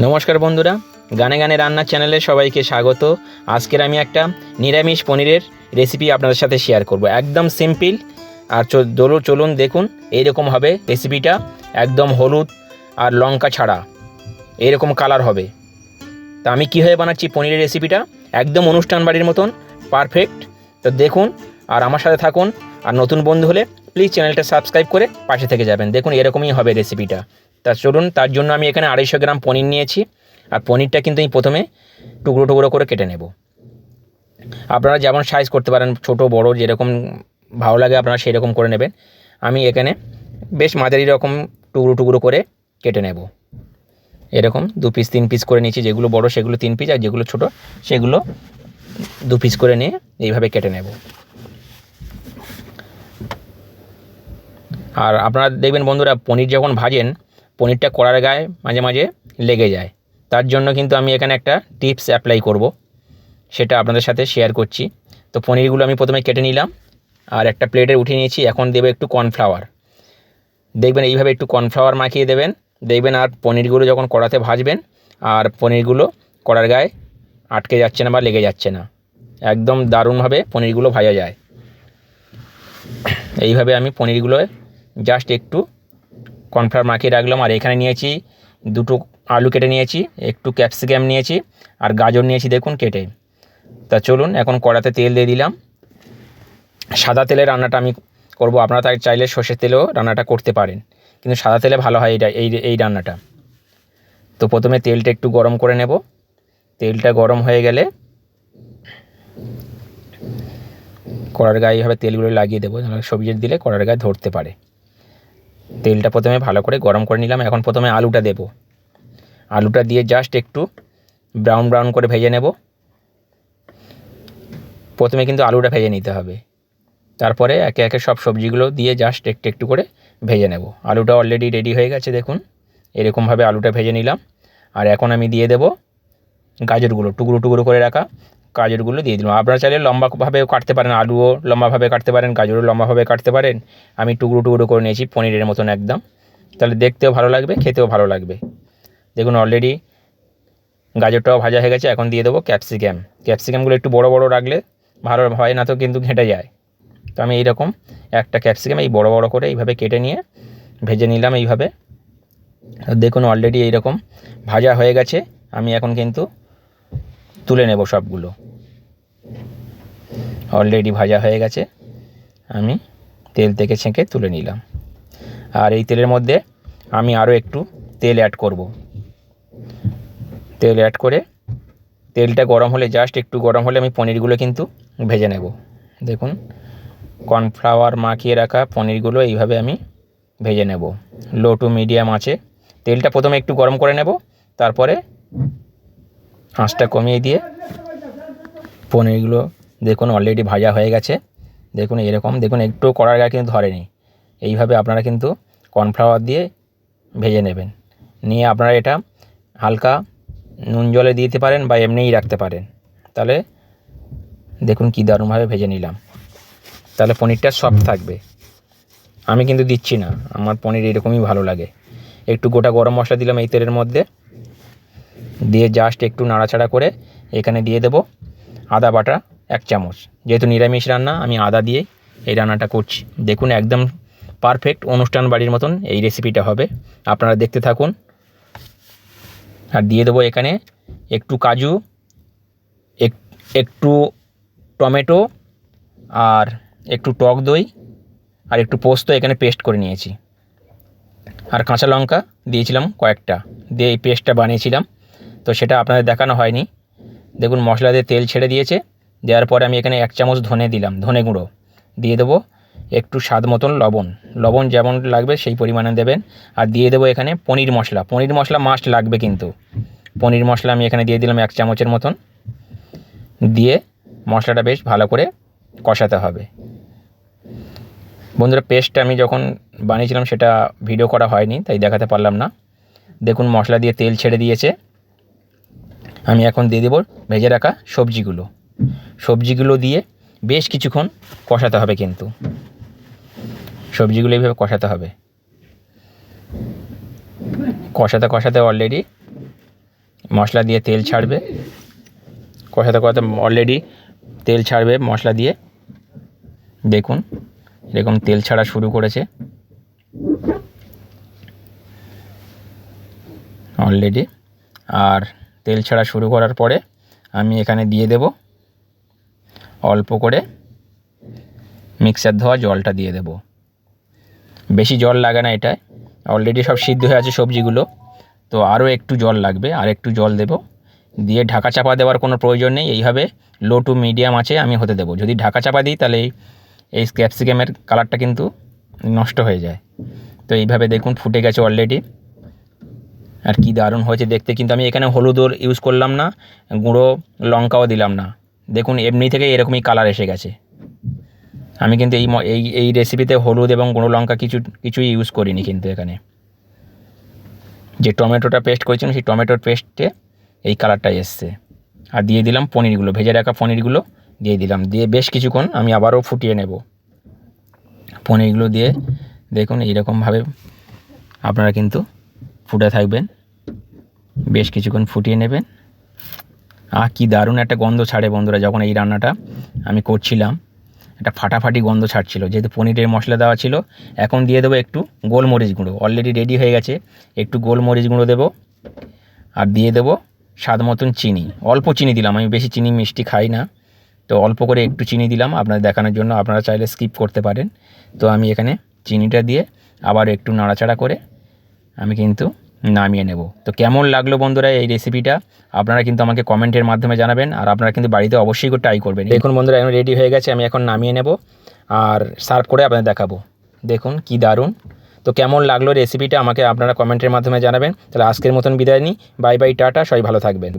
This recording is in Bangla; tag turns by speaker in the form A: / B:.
A: নমস্কার বন্ধুরা, গানে গানে রান্নার চ্যানেলে সবাইকে স্বাগত। আজকের আমি একটা নিরামিষ পনিরের রেসিপি আপনাদের সাথে শেয়ার করব। একদম সিম্পল আর চ- দোলো- চলুন দেখুন, এইরকম হবে রেসিপিটা একদম হলুদ আর লঙ্কা ছাড়া, এইরকম কালার হবে। তা আমি কীভাবে বানাচ্ছি পনিরের রেসিপিটা একদম অনুষ্ঠান বাড়ির মতন পারফেক্ট তো দেখুন, আর আমার সাথে থাকুন, আর নতুন বন্ধু হলে প্লিজ চ্যানেলটা সাবস্ক্রাইব করে পাশে থেকে যাবেন। দেখুন, এরকমই হবে রেসিপিটা তা চলুন, তার জন্য আমি এখানে আড়াইশো গ্রাম পনির নিয়েছি। আর পনিরটা কিন্তু আমি প্রথমে টুকরো টুকরো করে কেটে নেব। আপনারা যেমন সাইজ করতে পারেন, ছোট, বড়, যেরকম ভালো লাগে আপনারা সেরকম করে নেবেন। আমি এখানে বেশ মাঝারি রকম টুকরো টুকরো করে কেটে নেব। এরকম দু পিস তিন পিস করে নিয়েছি, যেগুলো বড়, সেগুলো তিন পিস আর যেগুলো ছোট, সেগুলো দু পিস করে নিয়ে এইভাবে কেটে নেব। আর আপনারা দেখবেন বন্ধুরা, পনির যখন ভাজেন পনিরটা কড়ার গায়ে মাঝে মাঝে লেগে যায়। তার জন্য কিন্তু আমি এখানে একটা টিপস অ্যাপ্লাই করব। সেটা আপনাদের সাথে শেয়ার করছি। তো পনিরগুলো আমি প্রথমে কেটে নিলাম আর একটা প্লেটে উঠিয়ে নিয়েছি। এখন দেবে একটু কর্নফ্লাওয়ার দেখবেন এইভাবে একটু কর্নফ্লাওয়ার মাখিয়ে দেবেন। দেখবেন আর পনিরগুলো যখন কড়াতে ভাজবেন আর পনিরগুলো কড়ার গায়ে আটকে যাচ্ছে না বা লেগে যাচ্ছে না। একদম দারুণভাবে পনিরগুলো ভাজা যায়। এইভাবে আমি পনিরগুলো জাস্ট একটু কর্নফ্লাওয়ার মাখিয়ে রাখলাম আর এখানে নিয়েছি দুটো আলু কেটে নিয়েছি, একটু ক্যাপসিকাম নিয়েছি আর গাজর নিয়েছি দেখুন কেটে। তা চলুন, এখন কড়াতে তেল দিয়ে দিলাম। সাদা তেলে রান্নাটা আমি করব, আপনারা তাই চাইলে সর্ষের তেলেও রান্নাটা করতে পারেন, কিন্তু সাদা তেলে ভালো হয় এটা এই এই রান্নাটা। তো প্রথমে তেলটা একটু গরম করে নেব। তেলটা গরম হয়ে গেলে কড়ার গায়ে এইভাবে তেলগুলো লাগিয়ে দেবো নাহলে সবজি দিলে কড়ার গায়ে ধরতে পারে। তেলটা প্রথমে ভালো করে গরম করে নিলাম। এখন প্রথমে আলুটা দেব। আলুটা দিয়ে জাস্ট একটু ব্রাউন ব্রাউন করে ভেজে নেব। প্রথমে কিন্তু আলুটা ভেজে নিতে হবে। তারপরে একে একে সব সবজিগুলো দিয়ে জাস্ট একটু একটু করে ভেজে নেব। আলুটা অলরেডি রেডি হয়ে গেছে, দেখুন। এরকমভাবে আলুটা ভেজে নিলাম। আর এখন আমি দিয়ে দেব গাজরগুলো, টুকরো টুকরো করে রাখা গাজরগুলো দিয়ে দিলাম। আপনারা চাইলে লম্বাভাবেও কাটতে পারেন, আলুও লম্বাভাবে কাটতে পারেন, গাজরও লম্বাভাবে কাটতে পারেন। আমি টুকরো টুকরো করে নিয়েছি, পনিরের মতন একদম। তাহলে দেখতেও ভালো লাগবে, খেতেও ভালো লাগবে। দেখুন অলরেডি গাজরটাও ভাজা হয়ে গেছে, এখন দিয়ে দেবো ক্যাপসিকাম ক্যাপসিকামগুলো একটু বড় বড় রাখলে ভালো হয় না তো কিন্তু ঘেঁটে যায়। তো আমি এইরকম একটা ক্যাপসিকাম এই বড় বড় করে এইভাবে কেটে নিয়ে ভেজে নিলাম এইভাবে। দেখুন অলরেডি এইরকম ভাজা হয়ে গেছে। আমি এখন কিন্তু তুলে নেব সবগুলো। অলরেডি ভাজা হয়ে গেছে। আমি তেল থেকে ছেঁকে তুলে নিলাম। আর এই তেলের মধ্যে আমি আরও একটু তেল অ্যাড করব। তেল অ্যাড করে তেলটা গরম হলে জাস্ট একটু গরম হলে আমি পনিরগুলো কিন্তু ভেজে নেব। দেখুন কর্নফ্লাওয়ার মাখিয়ে রাখা পনিরগুলো এইভাবে আমি ভেজে নেব। লো টু মিডিয়াম আছে। তেলটা প্রথমে একটু গরম করে নেব, তারপরে আঁচটা কমিয়ে দিয়ে পনিরগুলো দেখুন অলরেডি ভাজা হয়ে গেছে। দেখুন এরকম, দেখুন একটু কড়ার গায়ে কিন্তু ধরেনি। এইভাবে আপনারা কিন্তু কর্নফ্লাওয়ার দিয়ে ভেজে নেবেন। নিয়ে আপনারা এটা হালকা নুন জলে দিতে পারেন বা এমনিই রাখতে পারেন। তাহলে দেখুন কী দারুণভাবে ভেজে নিলাম। তাহলে পনিরটা সফট থাকবে। আমি কিন্তু দিচ্ছি না, আমার পনির এরকমই ভালো লাগে। একটু গোটা গরম মশলা দিলাম এই তেলের মধ্যে। দিয়ে জাস্ট একটু নাড়াচাড়া করে এখানে দিয়ে দেব আদা বাটা এক চামচ। যেহেতু নিরামিষ রান্না, আমি আদা দিয়ে এই রান্নাটা করছি। দেখুন, একদম পারফেক্ট অনুষ্ঠান বাড়ির মতন এই রেসিপিটা হবে। আপনারা দেখতে থাকুন। আর দিয়ে দেবো এখানে একটু কাজু, এক- একটু টমেটো, আর একটু টক দই, আর একটু পোস্ত এখানে পেস্ট করে নিয়েছি। আর কাঁচা লঙ্কা দিয়েছিলাম কয়েকটা। দিয়ে এই পেস্টটা বানিয়েছিলাম। তো সেটা আপনাদের দেখানো হয়নি। দেখুন, মশলা দিয়ে তেল ছেড়ে দিয়েছে। দেওয়ার পরে আমি এখানে এক চামচ ধনে দিলাম, ধনে গুঁড়ো। দিয়ে দেবো একটু স্বাদ মতন লবণ। লবণ যেমন লাগবে সেই পরিমাণে দেবেন। আর দিয়ে দেবো এখানে পনির মশলা। পনির মশলা মাস্ট লাগবে কিন্তু। পনির মশলা আমি এখানে দিয়ে দিলাম এক চামচের মতন। দিয়ে মশলাটা বেশ ভালো করে কষাতে হবে। বন্ধুরা পেস্টটা আমি যখন বানিয়েছিলাম সেটা ভিডিও করা হয়নি, তাই দেখাতে পারলাম না। দেখুন, মশলা দিয়ে তেল ছেড়ে দিয়েছে। আমি এখন দিয়ে দেবো ভেজে রাখা সবজিগুলো। সবজিগুলো দিয়ে বেশ কিছুক্ষণ কষাতে হবে কিন্তু। সবজিগুলো এইভাবে কষাতে হবে। কষাতে কষাতে অলরেডি মশলা দিয়ে তেল ছাড়বে। কষাতে কষাতে অলরেডি তেল ছাড়বে, মশলা দিয়ে। দেখুন, এরকম তেল ছাড়া শুরু করেছে। অলরেডি আর তেল ছাড়া শুরু করার পরে আমি এখানে দিয়ে দেব অল্প করে মিক্সার ধোয়া জলটা দিয়ে দেব। বেশি জল লাগে না এটায়। অলরেডি সব সিদ্ধ হয়ে আছে সবজিগুলো। তো আরও একটু জল লাগবে, আর একটু জল দেব। দিয়ে ঢাকা চাপা দেওয়ার কোনো প্রয়োজন নেই। এইভাবে লো টু মিডিয়াম আছে, আমি হতে দেবো। যদি ঢাকা চাপা দিই, তাহলে এই ক্যাপসিকামের কালারটা কিন্তু নষ্ট হয়ে যায়। তো এইভাবে দেখুন, ফুটে গেছে অলরেডি আর কি দারুণ হয়েছে দেখতে। কিন্তু আমি এখানে হলুদও ইউজ করলাম না, গুঁড়ো লঙ্কাও দিলাম না। দেখুন, এমনি থেকে এরকমই কালার এসে গেছে। আমি কিন্তু এই এই এই রেসিপিতে হলুদ এবং গুঁড়ো লঙ্কা কিছু, কিছুই ইউজ করিনি কিন্তু এখানে। যে টমেটোটা পেস্ট করেছিলাম, সেই টমেটোর পেস্টে এই কালারটা এসছে। আর দিয়ে দিলাম পনিরগুলো, ভেজে রাখা পনিরগুলো দিয়ে দিলাম। দিয়ে বেশ কিছুক্ষণ আমি আবারও ফুটিয়ে নেব। পনিরগুলো দিয়ে দেখুন, এইরকমভাবে আপনারা কিন্তু ফুটে থাকবেন। বেশ কিছুক্ষণ ফুটিয়ে নেবেন। আহ, কি দারুণ একটা গন্ধ ছাড়ে বন্ধুরা যখন এই রান্নাটা আমি করছিলাম। একটা ফাটাফাটি গন্ধ ছাড়ছিল। যেহেতু পনিরের মশলা দেওয়া ছিল, এখন দিয়ে দেবো একটু গোলমরিচ গুঁড়ো। অলরেডি রেডি হয়ে গেছে। একটু গোলমরিচ গুঁড়ো দেবো। আর দিয়ে দেবো স্বাদ মতন চিনি। অল্প চিনি দিলাম। আমি বেশি চিনি মিষ্টি খাই না। তো অল্প করে একটু চিনি দিলাম আপনাদের দেখানোর জন্য। আপনারা চাইলে স্কিপ করতে পারেন। তো আমি এখানে চিনিটা দিয়ে আবার একটু নাড়াচাড়া করে আমি কিন্তু নামিয়ে নেব। তো কেমন লাগল বন্ধুরা এই রেসিপিটা আপনারা কিন্তু আমাকে কমেন্টের মাধ্যমে জানাবেন আর আপনারা কিন্তু বাড়িতে অবশ্যই একটু ট্রাই করবেন। দেখুন বন্ধুরা, এখন রেডি হয়ে গেছে, আমি এখন নামিয়ে নেব আর সার্ভ করে আপনাদের দেখাবো। দেখুন কি দারুণ। তো কেমন লাগল রেসিপিটা আমাকে আপনারা কমেন্টের মাধ্যমে জানাবেন। তাহলে আজকের মতন বিদায় নিই। বাই বাই টাটা, সবাই ভালো থাকবেন।